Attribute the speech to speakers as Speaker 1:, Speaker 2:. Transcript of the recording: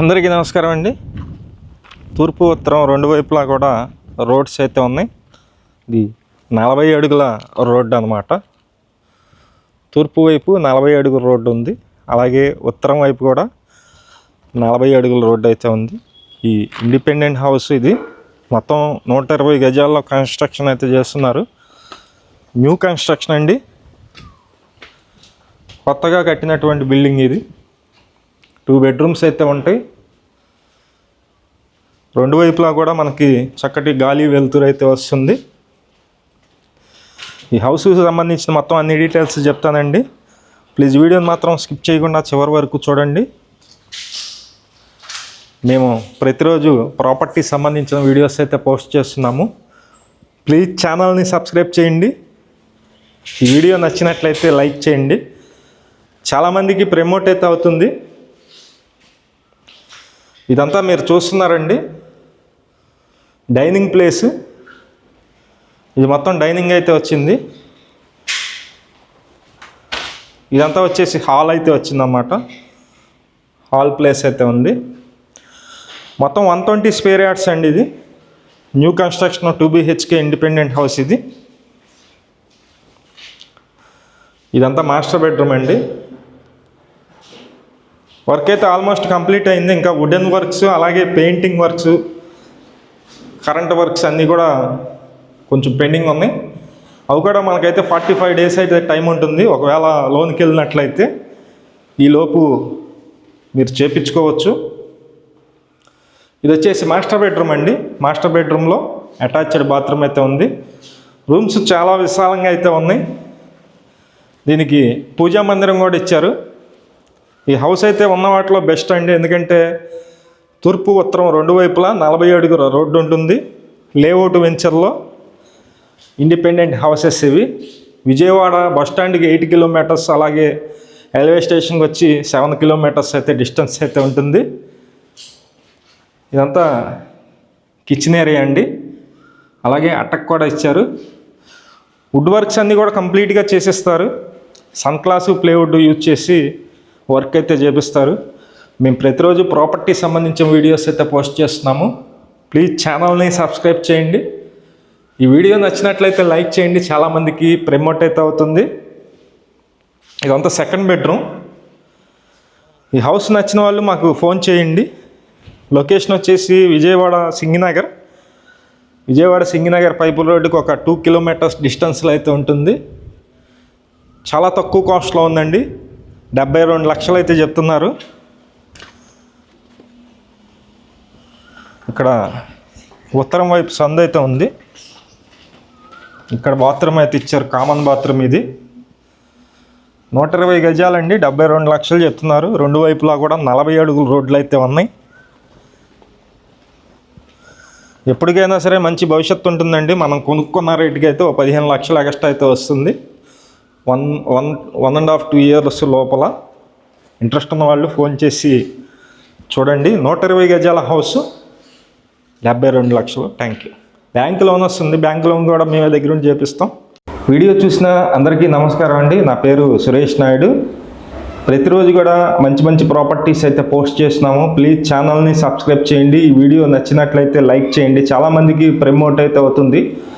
Speaker 1: అందరికీ నమస్కారం అండి. తూర్పు ఉత్తరం రెండు వైపులా కూడా రోడ్స్ అయితే ఉన్నాయి. ఇది నలభై అడుగుల రోడ్డు అనమాట తూర్పు వైపు నలభై అడుగుల రోడ్డు ఉంది. అలాగే ఉత్తరం వైపు కూడా నలభై అడుగుల రోడ్డు అయితే ఉంది. ఈ ఇండిపెండెంట్ హౌస్ ఇది. మొత్తం నూట ఇరవై గజాల్లో కన్స్ట్రక్షన్ అయితే చేస్తున్నారు. న్యూ కన్స్ట్రక్షన్ అండి. కొత్తగా కట్టినటువంటి బిల్డింగ్ ఇది. టూ బెడ్రూమ్స్ అయితే ఉంటాయి. రెండు వైపులా కూడా మనకి చక్కటి గాలి వెలుతురు అయితే వస్తుంది. ఈ హౌస్కి సంబంధించిన మొత్తం అన్ని డీటెయిల్స్ చెప్తానండి. ప్లీజ్ వీడియోని మాత్రం స్కిప్ చేయకుండా చివరి వరకు చూడండి. మేము ప్రతిరోజు ప్రాపర్టీ సంబంధించిన వీడియోస్ అయితే పోస్ట్ చేస్తున్నాము. ప్లీజ్ ఛానల్ని సబ్స్క్రైబ్ చేయండి. ఈ వీడియో నచ్చినట్లయితే లైక్ చేయండి. చాలామందికి ప్రమోట్ అయితే అవుతుంది. ఇదంతా మీరు చూస్తున్నారండి. Dining place. ఇది మొత్తం డైనింగ్ అయితే వచ్చింది. ఇదంతా వచ్చేసి హాల్ అయితే వచ్చిందన్నమాట. హాల్ ప్లేస్ అయితే ఉంది. మొత్తం వన్ ట్వంటీ స్పేర్ యార్డ్స్ అండి ఇది. New construction two BHK independent house ఇది. ఇదంతా మాస్టర్ బెడ్రూమ్ అండి. వర్క్ అయితే ఆల్మోస్ట్ కంప్లీట్ అయింది. ఇంకా వుడెన్ వర్క్స్ అలాగే పెయింటింగ్ వర్క్స్ కరెంట్ వర్క్స్ అన్నీ కూడా కొంచెం పెండింగ్ ఉన్నాయి. అవి కూడా మనకైతే ఫార్టీ ఫైవ్ డేస్ అయితే టైం ఉంటుంది. ఒకవేళ లోన్కి వెళ్ళినట్లయితే ఈ లోపు మీరు చేపించుకోవచ్చు. ఇది వచ్చేసి మాస్టర్ బెడ్రూమ్ అండి. మాస్టర్ బెడ్రూమ్లో అటాచ్డ్ బాత్రూమ్ అయితే ఉంది. రూమ్స్ చాలా విశాలంగా అయితే ఉన్నాయి. దీనికి పూజా మందిరం కూడా ఇచ్చారు. ఈ హౌస్ అయితే ఉన్న వాటిలో బెస్ట్ అండి. ఎందుకంటే తూర్పు ఉత్తరం రెండు వైపులా నలభై అడుగుల రోడ్డు ఉంటుంది. లేఅవుట్ వెంచర్లో ఇండిపెండెంట్ హౌసెస్ ఇవి. విజయవాడ బస్ స్టాండ్కి ఎయిట్ కిలోమీటర్స్ అలాగే రైల్వే స్టేషన్కి వచ్చి సెవెన్ కిలోమీటర్స్ అయితే డిస్టెన్స్ అయితే ఉంటుంది. ఇదంతా కిచెన్ ఏరియా అండి. అలాగే అటక్ కూడా ఇచ్చారు. వుడ్ వర్క్స్ అన్నీ కూడా కంప్లీట్గా చేసేస్తారు. సన్ క్లాసు ప్లేవుడ్ యూజ్ చేసి వర్క్ అయితే చేపిస్తారు. మేము ప్రతిరోజు ప్రాపర్టీ సంబంధించిన వీడియోస్ అయితే పోస్ట్ చేస్తున్నాము. ప్లీజ్ ఛానల్ని సబ్స్క్రైబ్ చేయండి. ఈ వీడియో నచ్చినట్లయితే లైక్ చేయండి. చాలామందికి ప్రమోట్ అయితే అవుతుంది. ఇదంతా సెకండ్ బెడ్రూమ్ ఈ హౌస్ నచ్చిన వాళ్ళు మాకు ఫోన్ చేయండి. లొకేషన్ వచ్చేసి విజయవాడ సింగినగర్. విజయవాడ సింగినగర్ పైపు రోడ్డుకి ఒక టూ కిలోమీటర్స్ డిస్టెన్స్లో అయితే ఉంటుంది. చాలా తక్కువ కాస్ట్లో ఉందండి. డెబ్బై రెండు లక్షలు అయితే చెప్తున్నారు. ఇక్కడ ఉత్తరం వైపు సందు అయితే ఉంది. ఇక్కడ బాత్రూమ్ అయితే ఇచ్చారు కామన్ బాత్రూమ్ ఇది. నూట ఇరవై గజాలండి డెబ్బై రెండు లక్షలు చెప్తున్నారు. రెండు వైపులా కూడా నలభై అడుగుల రోడ్లు అయితే ఉన్నాయి. ఎప్పటికైనా సరే మంచి భవిష్యత్తు ఉంటుందండి. మనం కొనుక్కున్న రేటుకి అయితే ఒక పదిహేను లక్షలు ఎగస్ట్ అయితే వస్తుంది. One one one and half two years లోపల ఇంట్రెస్ట్ ఉన్న వాళ్ళు ఫోన్ చేసి చూడండి నూట ఇరవై గజాల హౌస్ డెబ్బై రెండు లక్షలు థ్యాంక్ యూ. బ్యాంక్ లోన్ వస్తుంది బ్యాంక్ లోన్ కూడా మేము దగ్గర నుంచి చేపిస్తాం. వీడియో చూసిన అందరికీ నమస్కారం అండి. నా పేరు సురేష్ నాయుడు. ప్రతిరోజు కూడా మంచి మంచి ప్రాపర్టీస్ అయితే పోస్ట్ చేస్తున్నాము. ప్లీజ్ ఛానల్ని సబ్స్క్రైబ్ చేయండి. ఈ వీడియో నచ్చినట్లయితే లైక్ చేయండి. చాలామందికి ప్రమోట్ అయితే అవుతుంది.